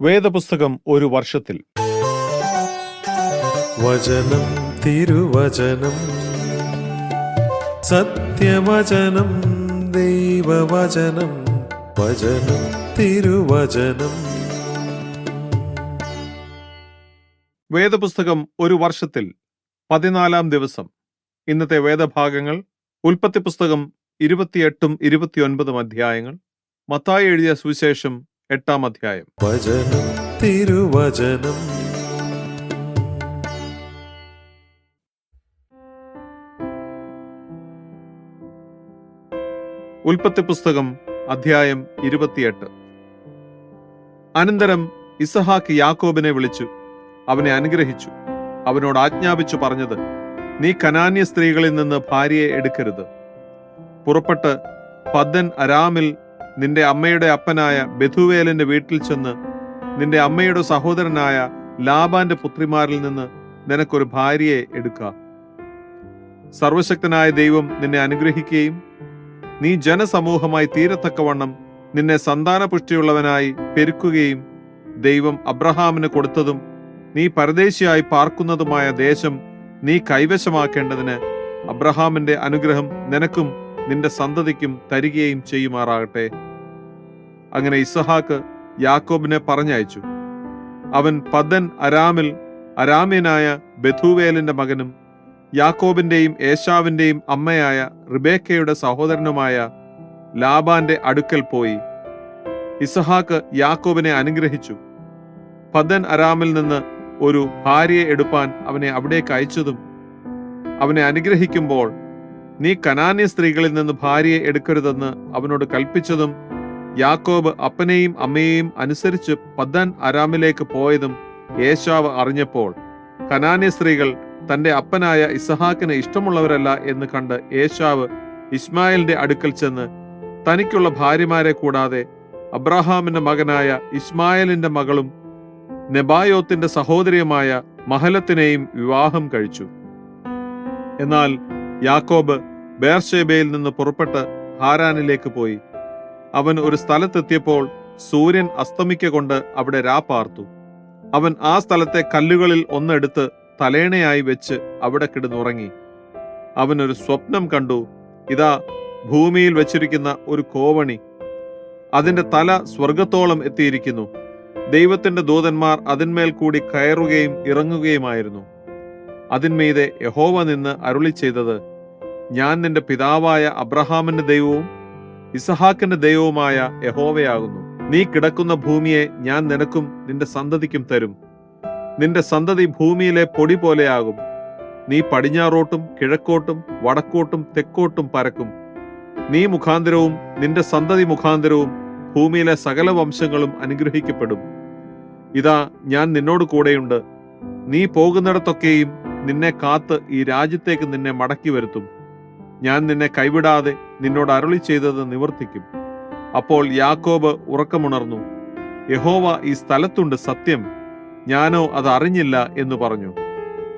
വേദപുസ്തകം ഒരു വർഷത്തിൽ. വചനം തിരുവചനം സത്യവചനം ദൈവവചനം വചനം തിരുവചനം. വേദപുസ്തകം ഒരു വർഷത്തിൽ പതിനാലാം ദിവസം. ഇന്നത്തെ വേദഭാഗങ്ങൾ ഉൽപ്പത്തി പുസ്തകം ഇരുപത്തിയെട്ടും ഇരുപത്തിയൊൻപതും അധ്യായങ്ങൾ മത്തായി എഴുതിയ സുവിശേഷം എട്ടാം അധ്യായം. വചനം തിരുവചനം. ഉൽപ്പത്തി പുസ്തകം അധ്യായം ഇരുപത്തിയെട്ട്. അനന്തരം ഇസഹാക്ക് യാക്കോബിനെ വിളിച്ചു അവനെ അനുഗ്രഹിച്ചു. അവനോട് ആജ്ഞാപിച്ചു പറഞ്ഞത് നീ കനാന്യ സ്ത്രീകളിൽ നിന്ന് ഭാര്യയെ എടുക്കരുത്. പുറപ്പെട്ട് പദ്ദൻ അരാമിൽ നിന്റെ അമ്മയുടെ അപ്പനായ ബഥുവേലിന്റെ വീട്ടിൽ ചെന്ന് നിന്റെ അമ്മയുടെ സഹോദരനായ ലാബാന്റെ പുത്രിമാരിൽ നിന്ന് നിനക്കൊരു ഭാര്യയെ എടുക്ക. സർവശക്തനായ ദൈവം നിന്നെ അനുഗ്രഹിക്കുകയും നീ ജനസമൂഹമായി തീരത്തക്കവണ്ണം നിന്നെ സന്താനപുഷ്ടിയുള്ളവനായി പെരുക്കുകയും ദൈവം അബ്രഹാമിന് കൊടുത്തതും നീ പരദേശിയായി പാർക്കുന്നതുമായ ദേശം നീ കൈവശമാക്കേണ്ടതിന് അബ്രഹാമിന്റെ അനുഗ്രഹം നിനക്കും നിന്റെ സന്തതിക്കും തരികയും ചെയ്യുമാറാകട്ടെ. അങ്ങനെ ഇസഹാക്ക് യാക്കോബിനെ പറഞ്ഞയച്ചു. അവൻ പദൻ അരാമിൽ അരാമ്യനായ ബഥൂവേലിന്റെ മകനും യാക്കോബിന്റെയും ഏശാവിന്റെയും അമ്മയായ റിബേക്കയുടെ സഹോദരനുമായ ലാബാന്റെ അടുക്കൽ പോയി. ഇസഹാക്ക് യാക്കോബിനെ അനുഗ്രഹിച്ചു. പദൻ അരാമിൽ നിന്ന് ഒരു ഭാര്യയെ എടുപ്പാൻ അവനെ അവിടേക്ക് അയച്ചതും അവനെ അനുഗ്രഹിക്കുമ്പോൾ നീ കനാന്യ സ്ത്രീകളിൽ നിന്ന് ഭാര്യയെ എടുക്കരുതെന്ന് അവനോട് കൽപ്പിച്ചതും യാക്കോബ് അപ്പനെയും അമ്മയെയും അനുസരിച്ച് പദ്ദൻ അരാമിലേക്ക് പോയതും യേശാവ് അറിഞ്ഞപ്പോൾ കനാന്യ സ്ത്രീകൾ തന്റെ അപ്പനായ ഇസഹാക്കിന് ഇഷ്ടമുള്ളവരല്ല എന്ന് കണ്ട് യേശാവ് ഇസ്മായിലിന്റെ അടുക്കൽ ചെന്ന് തനിക്കുള്ള ഭാര്യമാരെ കൂടാതെ അബ്രഹാമിന്റെ മകനായ ഇസ്മായിലിന്റെ മകളും നെബായോത്തിന്റെ സഹോദരിയുമായ മഹലത്തിനെയും വിവാഹം കഴിച്ചു. എന്നാൽ യാക്കോബ് ബേർഷേബയിൽ നിന്ന് പുറപ്പെട്ട് ഹാരാനിലേക്ക് പോയി. അവൻ ഒരു സ്ഥലത്തെത്തിയപ്പോൾ സൂര്യൻ അസ്തമിക്കൊണ്ട് അവിടെ രാപ്പാർത്തു അവൻ ആ സ്ഥലത്തെ കല്ലുകളിൽ ഒന്നെടുത്ത് തലേണയായി വെച്ച് അവിടെ കിടന്നുറങ്ങി. അവൻ ഒരു സ്വപ്നം കണ്ടു. ഇതാ ഭൂമിയിൽ വെച്ചിരിക്കുന്ന ഒരു കോവണി. അതിന്റെ തല സ്വർഗത്തോളം എത്തിയിരിക്കുന്നു. ദൈവത്തിന്റെ ദൂതന്മാർ അതിന്മേൽ കൂടി കയറുകയും ഇറങ്ങുകയുമായിരുന്നു. അതിന്മീതെ യഹോവ നിന്ന് അരുളി ചെയ്തത് ഞാൻ നിന്റെ പിതാവായ അബ്രഹാമിന്റെ ദൈവവും ഇസഹാക്കിന്റെ ദൈവവുമായ യഹോവയാകുന്നു. നീ കിടക്കുന്ന ഭൂമിയെ ഞാൻ നിനക്കും നിന്റെ സന്തതിക്കും തരും. നിന്റെ സന്തതി ഭൂമിയിലെ പൊടി പോലെയാകും. നീ പടിഞ്ഞാറോട്ടും കിഴക്കോട്ടും വടക്കോട്ടും തെക്കോട്ടും പരക്കും. നീ മുഖാന്തരവും നിന്റെ സന്തതി മുഖാന്തരവും ഭൂമിയിലെ സകല വംശങ്ങളും അനുഗ്രഹിക്കപ്പെടും. ഇതാ ഞാൻ നിന്നോട് കൂടെയുണ്ട്. നീ പോകുന്നിടത്തൊക്കെയും നിന്നെ കാത്ത് ഈ രാജ്യത്തേക്ക് നിന്നെ മടക്കി വരുത്തും. ഞാൻ നിന്നെ കൈവിടാതെ നിന്നോട് അരുളി ചെയ്തത് നിവർത്തിക്കും. അപ്പോൾ യാക്കോബ് ഉറക്കമുണർന്നു. യഹോവ ഈ സ്ഥലത്തുണ്ട് സത്യം. ഞാനോ അത് അറിഞ്ഞില്ല എന്ന് പറഞ്ഞു.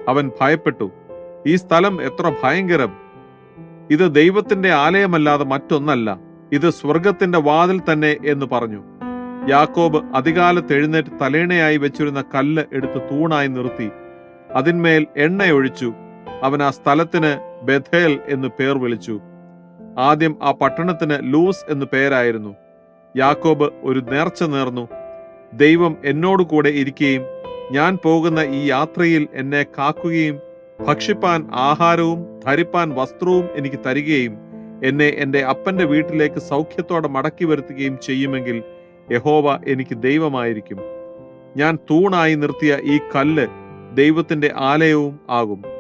അവൻ ഭയപ്പെട്ടു. ഈ സ്ഥലം എത്ര ഭയങ്കരം. ഇത് ദൈവത്തിന്റെ ആലയമല്ലാതെ മറ്റൊന്നല്ല. ഇത് സ്വർഗത്തിന്റെ വാതിൽ തന്നെ എന്ന് പറഞ്ഞു. യാക്കോബ് അധികാലത്ത് എഴുന്നേറ്റ് തലേണയായി വെച്ചിരുന്ന കല്ല് എടുത്ത് തൂണായി നിർത്തി. അതിന്മേൽ എണ്ണയൊഴിച്ചു. അവൻ ആ സ്ഥലത്തിന് ബഥേൽ എന്ന് പേർ വിളിച്ചു. ആദ്യം ആ പട്ടണത്തിന് ലൂസ് എന്ന് പേരായിരുന്നു. യാക്കോബ് ഒരു നേർച്ച നേർന്നു. ദൈവം എന്നോട് കൂടെ ഇരിക്കുകയും ഞാൻ പോകുന്ന ഈ യാത്രയിൽ എന്നെ കാക്കുകയും ഭക്ഷിപ്പാൻ ആഹാരവും ധരിപ്പാൻ വസ്ത്രവും എനിക്ക് തരികയും എന്നെ എന്റെ അപ്പന്റെ വീട്ടിലേക്ക് സൗഖ്യത്തോടെ മടക്കി വരുത്തുകയും ചെയ്യുമെങ്കിൽ യഹോവ എനിക്ക് ദൈവമായിരിക്കും. ഞാൻ തൂണായി നിർത്തിയ ഈ കല്ല് ദൈവത്തിന്റെ ആലയവും ആകും.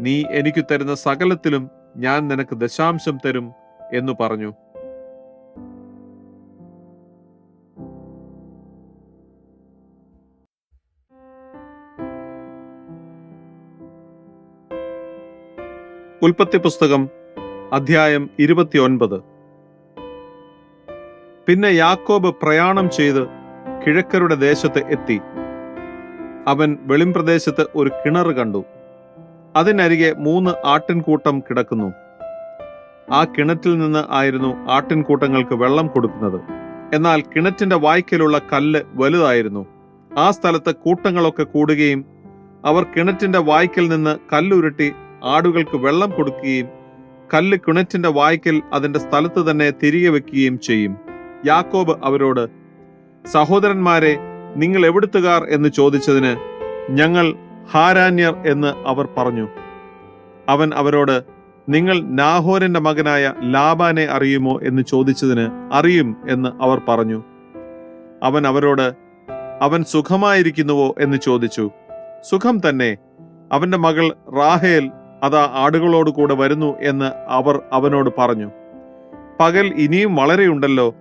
നീ എനിക്ക് തരുന്ന സകലത്തിലും ഞാൻ നിനക്ക് ദശാംശം തരും എന്നു പറഞ്ഞു. ഉൽപ്പത്തി പുസ്തകം അധ്യായം ഇരുപത്തിയൊൻപത്. പിന്നെ യാക്കോബ് പ്രയാണം ചെയ്ത് കിഴക്കരുടെ ദേശത്ത് എത്തി. അവൻ വെളിംപ്രദേശത്ത് ഒരു കിണർ കണ്ടു. അതിനരികെ മൂന്ന് ആട്ടിൻകൂട്ടം കിടക്കുന്നു. ആ കിണറ്റിൽ നിന്ന് ആയിരുന്നു ആട്ടിൻകൂട്ടങ്ങൾക്ക് വെള്ളം കൊടുക്കുന്നത്. എന്നാൽ കിണറ്റിന്റെ വായ്ക്കലുള്ള കല്ല് വലുതായിരുന്നു. ആ സ്ഥലത്ത് കൂട്ടങ്ങളൊക്കെ കൂടുകയും അവർ കിണറ്റിന്റെ വായ്ക്കൽ നിന്ന് കല്ലുരുട്ടി ആടുകൾക്ക് വെള്ളം കൊടുക്കുകയും കല്ല് കിണറ്റിന്റെ വായ്ക്കൽ അതിന്റെ സ്ഥലത്ത് തന്നെ തിരികെ വെക്കുകയും ചെയ്യും. യാക്കോബ് അവരോട് സഹോദരന്മാരെ നിങ്ങൾ എവിടുത്തുകാർ? എന്ന് ചോദിച്ചതിന് ഞങ്ങൾ ഹാരാന്യർ എന്ന് അവർ പറഞ്ഞു. അവൻ അവരോട് നിങ്ങൾ നാഹോരന്റെ മകനായ ലാബാനെ അറിയുമോ? എന്ന് ചോദിച്ചതിന് അറിയും എന്ന് അവർ പറഞ്ഞു. അവൻ അവരോട് അവൻ സുഖമായിരിക്കുന്നുവോ? എന്ന് ചോദിച്ചു. സുഖം തന്നെ. അവന്റെ മകൾ റാഹേൽ അതാ ആടുകളോട് കൂടെ വരുന്നു എന്ന് അവർ അവനോട് പറഞ്ഞു. പകൽ ഇനിയും വളരെയുണ്ടല്ലോ.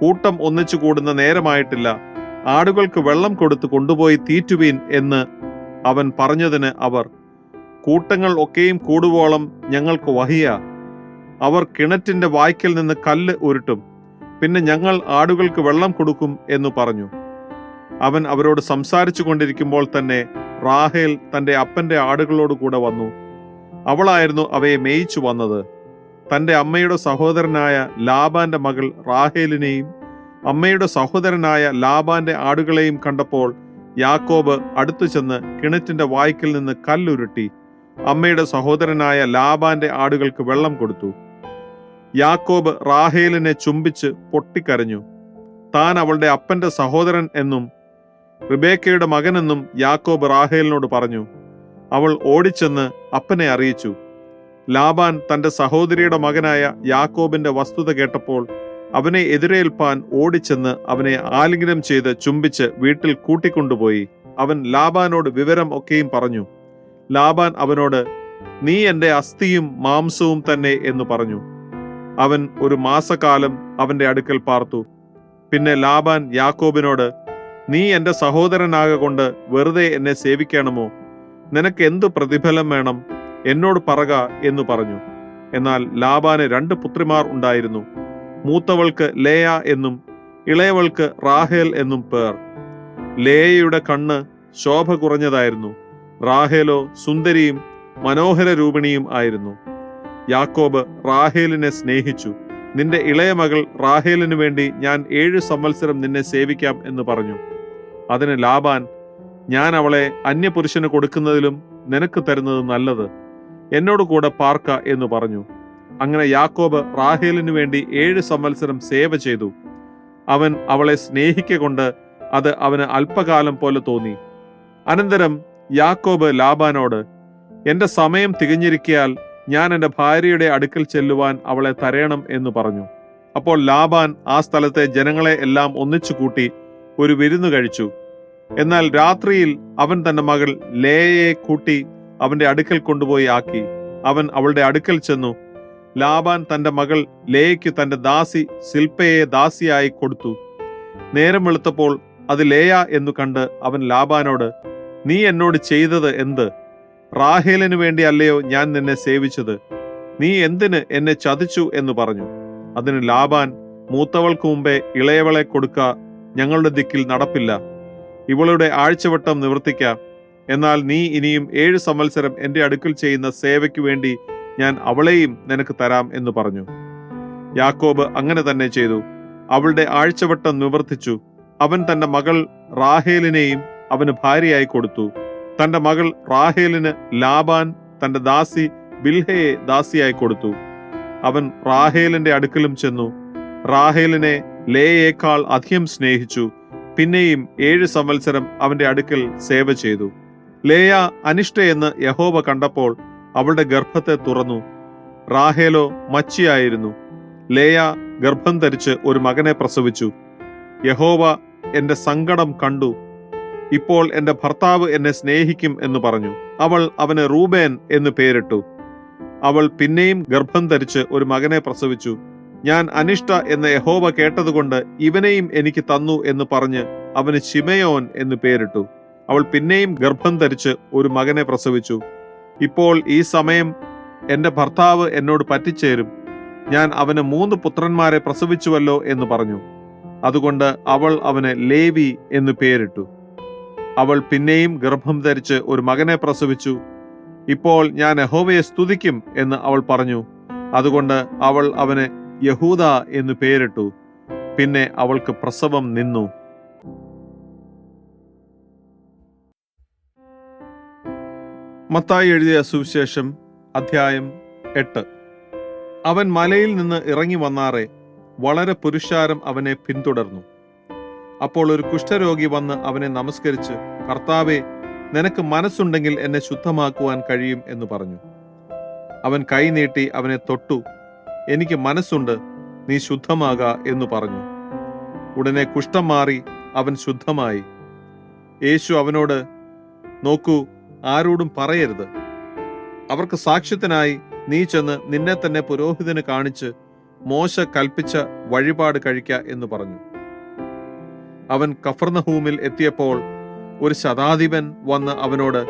കൂട്ടം ഒന്നിച്ചു കൂടുന്ന നേരമായിട്ടില്ല. ആടുകൾക്ക് വെള്ളം കൊടുത്ത് കൊണ്ടുപോയി തീറ്റുവീൻ എന്ന് അവൻ പറഞ്ഞതിന് അവർ കൂട്ടങ്ങൾ ഒക്കെയും കൂടുവോളം ഞങ്ങൾക്ക് വഹിയ. അവർ കിണറ്റിന്റെ വായ്ക്കൽ നിന്ന് കല്ല് ഉരുട്ടും. പിന്നെ ഞങ്ങൾ ആടുകൾക്ക് വെള്ളം കൊടുക്കും എന്ന് പറഞ്ഞു. അവൻ അവരോട് സംസാരിച്ചു കൊണ്ടിരിക്കുമ്പോൾ തന്നെ റാഹേൽ തന്റെ അപ്പന്റെ ആടുകളോട് കൂടെ വന്നു. അവളായിരുന്നു അവയെ മേയിച്ചു വന്നത്. തന്റെ അമ്മയുടെ സഹോദരനായ ലാബാന്റെ മകൾ റാഹേലിനെയും അമ്മയുടെ സഹോദരനായ ലാബാന്റെ ആടുകളെയും കണ്ടപ്പോൾ യാക്കോബ് അടുത്തു ചെന്ന് കിണറ്റിന്റെ വായ്ക്കിൽ നിന്ന് കല്ലുരുട്ടി അമ്മയുടെ സഹോദരനായ ലാബാന്റെ ആടുകൾക്ക് വെള്ളം കൊടുത്തു. യാക്കോബ് റാഹേലിനെ ചുംബിച്ച് പൊട്ടിക്കരഞ്ഞു. താൻ അവളുടെ അപ്പന്റെ സഹോദരൻ എന്നും റിബേക്കയുടെ മകനെന്നും യാക്കോബ് റാഹേലിനോട് പറഞ്ഞു. അവൾ ഓടിച്ചെന്ന് അപ്പനെ അറിയിച്ചു. ലാബാൻ തന്റെ സഹോദരിയുടെ മകനായ യാക്കോബിന്റെ വസ്തുത കേട്ടപ്പോൾ അവനെ എതിരേൽപ്പാൻ ഓടിച്ചെന്ന് അവനെ ആലിംഗനം ചെയ്ത് ചുംബിച്ച് വീട്ടിൽ കൂട്ടിക്കൊണ്ടുപോയി. അവൻ ലാബാനോട് വിവരം ഒക്കെയും പറഞ്ഞു. ലാബാൻ അവനോട് നീ എന്റെ അസ്ഥിയും മാംസവും തന്നെ എന്ന് പറഞ്ഞു. അവൻ ഒരു മാസക്കാലം അവന്റെ അടുക്കൽ പാർത്തു. പിന്നെ ലാബാൻ യാക്കോബിനോട് നീ എന്റെ സഹോദരനാകൊണ്ട് വെറുതെ എന്നെ സേവിക്കണമോ? നിനക്ക് എന്തു പ്രതിഫലം വേണം? എന്നോട് പറക എന്ന് പറഞ്ഞു. എന്നാൽ ലാബാന് രണ്ട് പുത്രിമാർ ഉണ്ടായിരുന്നു. മൂത്തവൾക്ക് ലേയ എന്നും ഇളയവൾക്ക് റാഹേൽ എന്നും പേർ. ലേയയുടെ കണ്ണ് ശോഭ കുറഞ്ഞതായിരുന്നു. റാഹേലോ സുന്ദരിയും മനോഹര രൂപിണിയും ആയിരുന്നു. യാക്കോബ് റാഹേലിനെ സ്നേഹിച്ചു. നിന്റെ ഇളയ മകൾ റാഹേലിനു വേണ്ടി ഞാൻ ഏഴു സംവത്സരം നിന്നെ സേവിക്കാം എന്ന് പറഞ്ഞു. അതിന് ലാബാൻ ഞാൻ അവളെ അന്യപുരുഷന് കൊടുക്കുന്നതിലും നിനക്ക് തരുന്നത് നല്ലത്. എന്നോട് കൂടെ പാർക്ക എന്ന് പറഞ്ഞു. അങ്ങനെ യാക്കോബ് റാഹേലിനു വേണ്ടി ഏഴ് സംവത്സരം സേവ ചെയ്തു. അവൻ അവളെ സ്നേഹിക്കൊണ്ട് അത് അവന് അല്പകാലം പോലെ തോന്നി. അനന്തരം യാക്കോബ് ലാബാനോട് എന്റെ സമയം തികഞ്ഞിരിക്കയാൽ ഞാൻ എന്റെ ഭാര്യയുടെ അടുക്കൽ ചെല്ലുവാൻ അവളെ തരയണം എന്ന് പറഞ്ഞു. അപ്പോൾ ലാബാൻ ആ സ്ഥലത്തെ ജനങ്ങളെ എല്ലാം ഒന്നിച്ചു കൂട്ടി ഒരു വിരുന്നു കഴിച്ചു. എന്നാൽ രാത്രിയിൽ അവൻ തന്റെ മകൾ ലേയയെ കൂട്ടി അവന്റെ അടുക്കൽ കൊണ്ടുപോയി ആക്കി. അവൻ അവളുടെ അടുക്കൽ ചെന്നു ലാബാൻ തന്റെ മകൾ ലേയ്ക്ക് തന്റെ ദാസി സിൽപ്പയെ ദാസിയായി കൊടുത്തു. നേരം വെളുത്തപ്പോൾ അത് ലേയ എന്നു കണ്ട് അവൻ ലാബാനോട് നീ എന്നോട് ചെയ്തത് എന്ത്? റാഹേലിനു വേണ്ടി അല്ലയോ ഞാൻ നിന്നെ സേവിച്ചത്? നീ എന്തിന് എന്നെ ചതിച്ചു എന്ന് പറഞ്ഞു. അതിന് ലാബാൻ മൂത്തവൾക്ക് മുമ്പേ ഇളയവളെ കൊടുക്ക ഞങ്ങളുടെ ദിക്കിൽ നടപ്പില്ല. ഇവളുടെ ആഴ്ചവട്ടം നിവർത്തിക്കാം. എന്നാൽ നീ ഇനിയും ഏഴ് സംവത്സരം എന്റെ അടുക്കൽ ചെയ്യുന്ന സേവയ്ക്ക് വേണ്ടി ഞാൻ അവളെയും നിനക്ക് തരാം എന്ന് പറഞ്ഞു. യാക്കോബ് അങ്ങനെ തന്നെ ചെയ്തു. അവളുടെ ആഴ്ചവട്ടം നിവർത്തിച്ചു. അവൻ തന്റെ മകൾ റാഹേലിനെയും അവന് ഭാര്യയായി കൊടുത്തു. തന്റെ മകൾ റാഹേലിന് ലാബാൻ തന്റെ ദാസി ബിൽഹയെ ദാസിയായി കൊടുത്തു. അവൻ റാഹേലിന്റെ അടുക്കലും ചെന്നു. റാഹേലിനെ ലേയേക്കാൾ അധികം സ്നേഹിച്ചു. പിന്നെയും ഏഴ് സംവത്സരം അവന്റെ അടുക്കൽ സേവ ചെയ്തു. ലേയ അനിഷ്ടയെന്ന് യഹോവ കണ്ടപ്പോൾ അവളുടെ ഗർഭത്തെ തുറന്നു. റാഹേലോ മച്ചിയായിരുന്നു. ലേയ ഗർഭം ധരിച്ച് ഒരു മകനെ പ്രസവിച്ചു. യഹോവ എന്റെ സങ്കടം കണ്ടു. ഇപ്പോൾ എന്റെ ഭർത്താവ് എന്നെ സ്നേഹിക്കും എന്ന് പറഞ്ഞു. അവൾ അവന് റൂബേൻ എന്ന് പേരിട്ടു. അവൾ പിന്നെയും ഗർഭം ധരിച്ച് ഒരു മകനെ പ്രസവിച്ചു. ഞാൻ അനിഷ്ട എന്ന യഹോവ കേട്ടതുകൊണ്ട് ഇവനെയും എനിക്ക് തന്നു എന്ന് പറഞ്ഞ് അവന് ശിമയോൻ എന്ന് പേരിട്ടു. അവൾ പിന്നെയും ഗർഭം ധരിച്ച് ഒരു മകനെ പ്രസവിച്ചു. ഇപ്പോൾ ഈ സമയം എന്റെ ഭർത്താവ് എന്നോട് പറ്റിച്ചേരും. ഞാൻ അവന് മൂന്ന് പുത്രന്മാരെ പ്രസവിച്ചുവല്ലോ എന്ന് പറഞ്ഞു. അതുകൊണ്ട് അവൾ അവന് ലേവി എന്ന് പേരിട്ടു. അവൾ പിന്നെയും ഗർഭം ധരിച്ച് ഒരു മകനെ പ്രസവിച്ചു. ഇപ്പോൾ ഞാൻ യഹോവയെ സ്തുതിക്കും എന്ന് അവൾ പറഞ്ഞു. അതുകൊണ്ട് അവൾ അവന് യഹൂദ എന്ന് പേരിട്ടു. പിന്നെ അവൾക്ക് പ്രസവം നിന്നു. മത്തായി എഴുതിയ സുവിശേഷം അധ്യായം എട്ട്. അവൻ മലയിൽ നിന്ന് ഇറങ്ങി വന്നാറെ വളരെ പുരുഷാരം അവനെ പിന്തുടർന്നു. അപ്പോൾ ഒരു കുഷ്ഠരോഗി വന്ന് അവനെ നമസ്കരിച്ച് കർത്താവെ നിനക്ക് മനസ്സുണ്ടെങ്കിൽ എന്നെ ശുദ്ധമാക്കുവാൻ കഴിയും എന്ന് പറഞ്ഞു. അവൻ കൈ നീട്ടി അവനെ തൊട്ടു എനിക്ക് മനസ്സുണ്ട് നീ ശുദ്ധമാക എന്ന് പറഞ്ഞു. ഉടനെ കുഷ്ഠം മാറി അവൻ ശുദ്ധമായി. യേശു അവനോട് നോക്കൂ ആരോടും പറയരുത്. അവർക്ക് സാക്ഷ്യത്തിനായി നീ ചെന്ന് നിന്നെ തന്നെ പുരോഹിതന് കാണിച്ച് മോശ കൽപ്പിച്ച വഴിപാട് കഴിക്ക എന്ന് പറഞ്ഞു. അവൻ കഫർണഹൂമിൽ എത്തിയപ്പോൾ ഒരു ശതാധിപൻ വന്ന് അവനോട്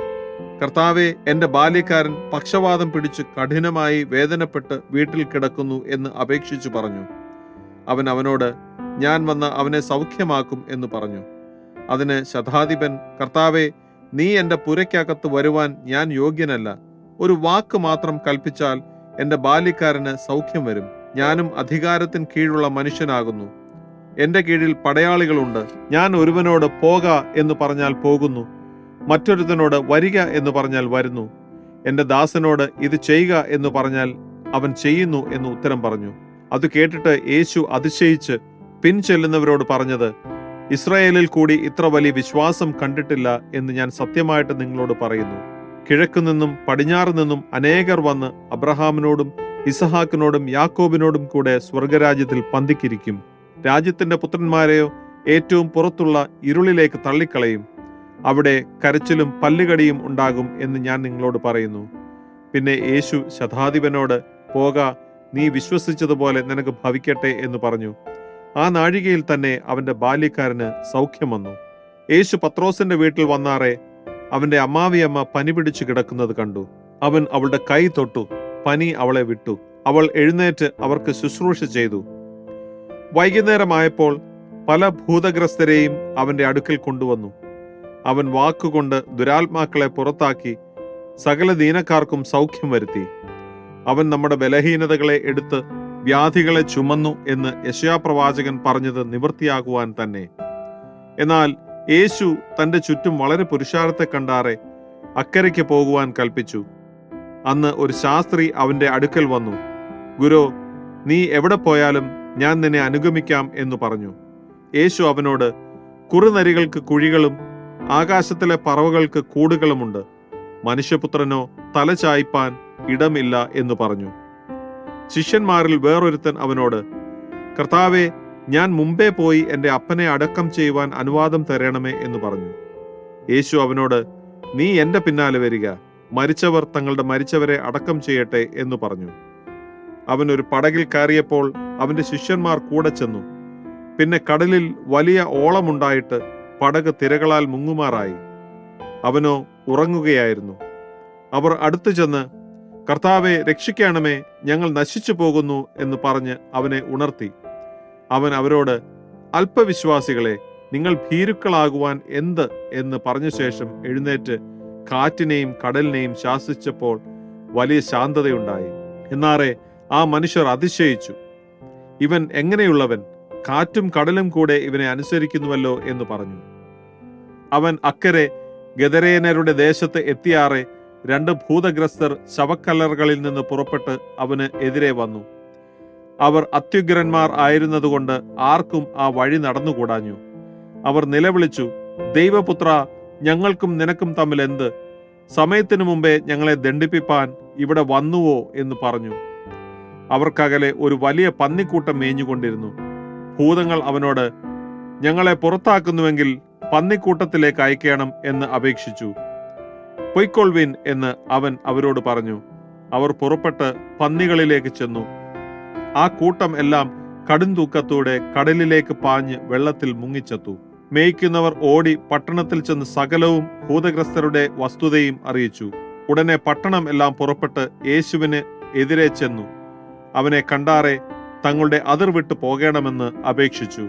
കർത്താവെ എന്റെ ബാല്യക്കാരൻ പക്ഷവാതം പിടിച്ച് കഠിനമായി വേദനപ്പെട്ട് വീട്ടിൽ കിടക്കുന്നു എന്ന് അപേക്ഷിച്ചു പറഞ്ഞു. അവൻ അവനോട് ഞാൻ വന്ന് അവനെ സൗഖ്യമാക്കും എന്ന് പറഞ്ഞു. അതിന് ശതാധിപൻ കർത്താവെ നീ എന്റെ പുരയ്ക്കകത്ത് വരുവാൻ ഞാൻ യോഗ്യനല്ല. ഒരു വാക്ക് മാത്രം കൽപ്പിച്ചാൽ എന്റെ ബാല്യക്കാരന് സൗഖ്യം വരും. ഞാനും അധികാരത്തിന് കീഴുള്ള മനുഷ്യനാകുന്നു. എന്റെ കീഴിൽ പടയാളികളുണ്ട്. ഞാൻ ഒരുവനോട് പോക എന്ന് പറഞ്ഞാൽ പോകുന്നു. മറ്റൊരുത്തനോട് വരിക എന്ന് പറഞ്ഞാൽ വരുന്നു. എന്റെ ദാസനോട് ഇത് ചെയ്യുക എന്ന് പറഞ്ഞാൽ അവൻ ചെയ്യുന്നു എന്ന് ഉത്തരം പറഞ്ഞു. അത് കേട്ടിട്ട് യേശു അതിശയിച്ച് പിൻചെല്ലുന്നവരോട് പറഞ്ഞത് ഇസ്രായേലിൽ കൂടി ഇത്ര വലിയ വിശ്വാസം കണ്ടിട്ടില്ല എന്ന് ഞാൻ സത്യമായിട്ട് നിങ്ങളോട് പറയുന്നു. കിഴക്കു നിന്നും പടിഞ്ഞാറ് നിന്നും അനേകർ വന്ന് അബ്രഹാമിനോടും ഇസഹാക്കിനോടും യാക്കോബിനോടും കൂടെ സ്വർഗരാജ്യത്തിൽ പന്തിക്കിരിക്കും. രാജ്യത്തിന്റെ പുത്രന്മാരെയോ ഏറ്റവും പുറത്തുള്ള ഇരുളിലേക്ക് തള്ളിക്കളയും. അവിടെ കരച്ചിലും പല്ലുകടിയും ഉണ്ടാകും എന്ന് ഞാൻ നിങ്ങളോട് പറയുന്നു. പിന്നെ യേശു ശതാധിപനോട് പോക നീ വിശ്വസിച്ചതുപോലെ നിനക്ക് ഭവിക്കട്ടെ എന്ന് പറഞ്ഞു. ആ നാഴികയിൽ തന്നെ അവന്റെ ബാല്യക്കാരന് സൗഖ്യം വന്നു. യേശു പത്രോസിന്റെ വീട്ടിൽ വന്നാറെ അവന്റെ അമ്മാവിയമ്മ പനി പിടിച്ചു കിടക്കുന്നത് കണ്ടു. അവൻ അവളുടെ കൈ തൊട്ടു. പനി അവളെ വിട്ടു. അവൾ എഴുന്നേറ്റ് അവർക്ക് ശുശ്രൂഷ ചെയ്തു. വൈകുന്നേരമായപ്പോൾ പല ഭൂതഗ്രസ്തരെയും അവന്റെ അടുക്കൽ കൊണ്ടുവന്നു. അവൻ വാക്കുകൊണ്ട് ദുരാത്മാക്കളെ പുറത്താക്കി സകല ദീനക്കാർക്കും സൗഖ്യം വരുത്തി. അവൻ നമ്മുടെ ബലഹീനതകളെ എടുത്ത് വ്യാധികളെ ചുമന്നു എന്ന് യശയാപ്രവാചകൻ പറഞ്ഞത് നിവൃത്തിയാകുവാൻ തന്നെ. എന്നാൽ യേശു തന്റെ ചുറ്റും വളരെ പുരുഷാരത്തെ കണ്ടാറെ അക്കരയ്ക്ക് പോകുവാൻ കൽപ്പിച്ചു. അന്ന് ഒരു ശാസ്ത്രി അവന്റെ അടുക്കൽ വന്നു. ഗുരു നീ എവിടെ പോയാലും ഞാൻ നിന്നെ അനുഗമിക്കാം എന്ന് പറഞ്ഞു. യേശു അവനോട് കുറുനരികൾക്ക് കുഴികളും ആകാശത്തിലെ പറവകൾക്ക് കൂടുകളുമുണ്ട്. മനുഷ്യപുത്രനോ തല ചായ്പാൻ ഇടമില്ല എന്ന് പറഞ്ഞു. ശിഷ്യന്മാരിൽ വേറൊരുത്തൻ അവനോട് കർത്താവെ ഞാൻ മുമ്പേ പോയി എന്റെ അപ്പനെ അടക്കം ചെയ്യുവാൻ അനുവാദം തരണമേ എന്ന് പറഞ്ഞു. യേശു അവനോട് നീ എന്റെ പിന്നാലെ വരിക മരിച്ചവർ തങ്ങളുടെ മരിച്ചവരെ അടക്കം ചെയ്യട്ടെ എന്ന് പറഞ്ഞു. അവൻ ഒരു പടകിൽ കയറിയപ്പോൾ അവന്റെ ശിഷ്യന്മാർ കൂടെ ചെന്നു. പിന്നെ കടലിൽ വലിയ ഓളമുണ്ടായിട്ട് പടക് തിരകളാൽ മുങ്ങുമാറായി. അവനോ ഉറങ്ങുകയായിരുന്നു. അവർ അടുത്തു ചെന്ന് കർത്താവെ രക്ഷിക്കണമേ ഞങ്ങൾ നശിച്ചു പോകുന്നു എന്ന് പറഞ്ഞ് അവനെ ഉണർത്തി. അവൻ അവരോട് അല്പവിശ്വാസികളെ നിങ്ങൾ ഭീരുക്കളാകുവാൻ എന്ത് എന്ന് പറഞ്ഞ ശേഷം എഴുന്നേറ്റ് കാറ്റിനെയും കടലിനെയും ശാസിച്ചപ്പോൾ വലിയ ശാന്തതയുണ്ടായി. എന്നാറെ ആ മനുഷ്യർ അതിശയിച്ചു. ഇവൻ എങ്ങനെയുള്ളവൻ? കാറ്റും കടലും കൂടെ ഇവനെ അനുസരിക്കുന്നുവല്ലോ എന്ന് പറഞ്ഞു. അവൻ അക്കരെ ഗദരേനരുടെ ദേശത്ത് എത്തിയാറെ രണ്ട് ഭൂതഗ്രസ്തർ ശവക്കല്ലറുകളിൽ നിന്ന് പുറപ്പെട്ട് അവന് എതിരെ വന്നു. അവർ അത്യുഗ്രന്മാർ ആയിരുന്നതുകൊണ്ട് ആർക്കും ആ വഴി നടന്നുകൂടാഞ്ഞു. അവർ നിലവിളിച്ചു ദൈവപുത്ര ഞങ്ങൾക്കും നിനക്കും തമ്മിൽ എന്ത്? സമയത്തിനു മുമ്പേ ഞങ്ങളെ ദണ്ഡിപ്പിപ്പാൻ ഇവിടെ വന്നുവോ? എന്ന് പറഞ്ഞു. അവർക്കകലെ ഒരു വലിയ പന്നിക്കൂട്ടം മേഞ്ഞുകൊണ്ടിരുന്നു. ഭൂതങ്ങൾ അവനോട് ഞങ്ങളെ പുറത്താക്കുന്നുവെങ്കിൽ പന്നിക്കൂട്ടത്തിലേക്ക് അയക്കണം എന്ന് അപേക്ഷിച്ചു. പൊയ്ക്കൊൾവിൻ എന്ന് അവൻ അവരോട് പറഞ്ഞു. അവർ പുറപ്പെട്ട് പന്നികളിലേക്ക് ചെന്നു. ആ കൂട്ടം എല്ലാം കടുംതൂക്കത്തോടെ കടലിലേക്ക് പാഞ്ഞ് വെള്ളത്തിൽ മുങ്ങിച്ചെത്തു. മേയ്ക്കുന്നവർ ഓടി പട്ടണത്തിൽ ചെന്ന് സകലവും ഭൂതഗ്രസ്തരുടെ വസ്തുതയും അറിയിച്ചു. ഉടനെ പട്ടണം എല്ലാം പുറപ്പെട്ട് യേശുവിന് എതിരെ ചെന്നു. അവനെ കണ്ടാറെ തങ്ങളുടെ അതിർ വിട്ടു പോകണമെന്ന് അപേക്ഷിച്ചു.